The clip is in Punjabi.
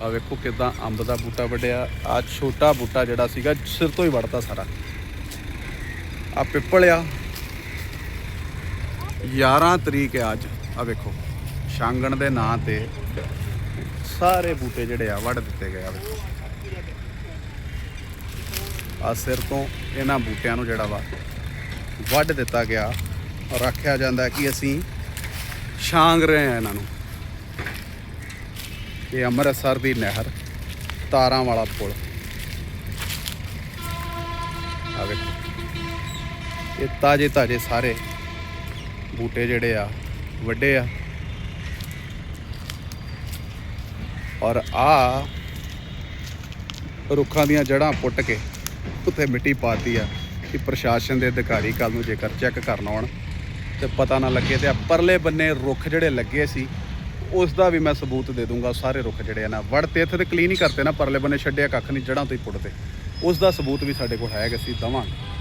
ਆ ਵੇਖੋ ਕਿਦਾਂ ਅੰਬ ਦਾ ਬੂਟਾ ਵੱਡਿਆ ਆ ਛੋਟਾ ਬੂਟਾ ਜਿਹੜਾ ਸੀਗਾ, ਸਿਰ ਤੋਂ ਹੀ ਵੜਤਾ ਸਾਰਾ। ਆ ਪਿੱਪਲ ਆ। 11 ਤਰੀਕ ਹੈ ਅੱਜ। ਆ ਵੇਖੋ ਛਾਂਗਣ ਦੇ ਨਾਂ ਤੇ ਸਾਰੇ ਬੂਟੇ ਜਿਹੜੇ ਆ ਵੱਢ ਦਿੱਤੇ ਗਏ ਆ ਵੇਖੋ। ਆ ਸਿਰ ਤੋਂ ਇਹਨਾਂ ਬੂਟਿਆਂ ਨੂੰ ਜਿਹੜਾ ਵਾ ਵੱਢ ਦਿੱਤਾ ਗਿਆ। ਔਰ ਆਖਿਆ ਜਾਂਦਾ ਕਿ ਅਸੀਂ ਛਾਂਗ ਰਹੇ ਆ ਇਹਨਾਂ ਨੂੰ। ਇਹ ਅੰਮ੍ਰਿਤਸਰ ਦੀ ਨਹਿਰ ਤਾਰਾਂ ਵਾਲਾ ਪੁਲ। ਆ ਵੇਖੋ। ਇਹ ਤਾਜੇ ਤਾਜੇ ਸਾਰੇ ਬੂਟੇ ਜਿਹੜੇ ਆ, ਵੱਡੇ ਆ। ਔਰ ਆ ਰੁੱਖਾਂ ਦੀਆਂ ਜੜ੍ਹਾਂ ਪੁੱਟ ਕੇ ਉੱਥੇ ਮਿੱਟੀ ਪਾਤੀ ਆ ਕਿ ਪ੍ਰਸ਼ਾਸਨ ਦੇ ਅਧਿਕਾਰੀ ਕੱਲ ਨੂੰ ਜੇਕਰ ਚੈੱਕ ਕਰਨ ਆਉਣ ਤੇ ਪਤਾ ਨਾ ਲੱਗੇ ਤੇ ਆ ਪਰਲੇ ਬੰਨੇ ਰੁੱਖ ਜਿਹੜੇ ਲੱਗੇ ਸੀ ਉਸ ਦਾ ਵੀ ਮੈਂ ਸਬੂਤ ਦੇ ਦੂੰਗਾ, ਸਾਰੇ ਰੁੱਖ ਜਿਹੜੇ ਆ ਨਾ, ਵੜ ਤੇ ਇੱਥੇ ਤੇ ਕਲੀਨ ਹੀ ਕਰਤੇ ਨਾ, ਪਰਲੇ ਬੰਨੇ ਛੱਡਿਆ ਕੱਖ ਨਹੀਂ, ਜੜ੍ਹਾਂ ਤੋਂ ਹੀ ਪੁੱਟਦੇ ਉਸ ਦਾ ਸਬੂਤ ਵੀ ਸਾਡੇ ਕੋਲ ਹੈ ਕਿ ਅਸੀਂ ਦਵਾਂਗੇ।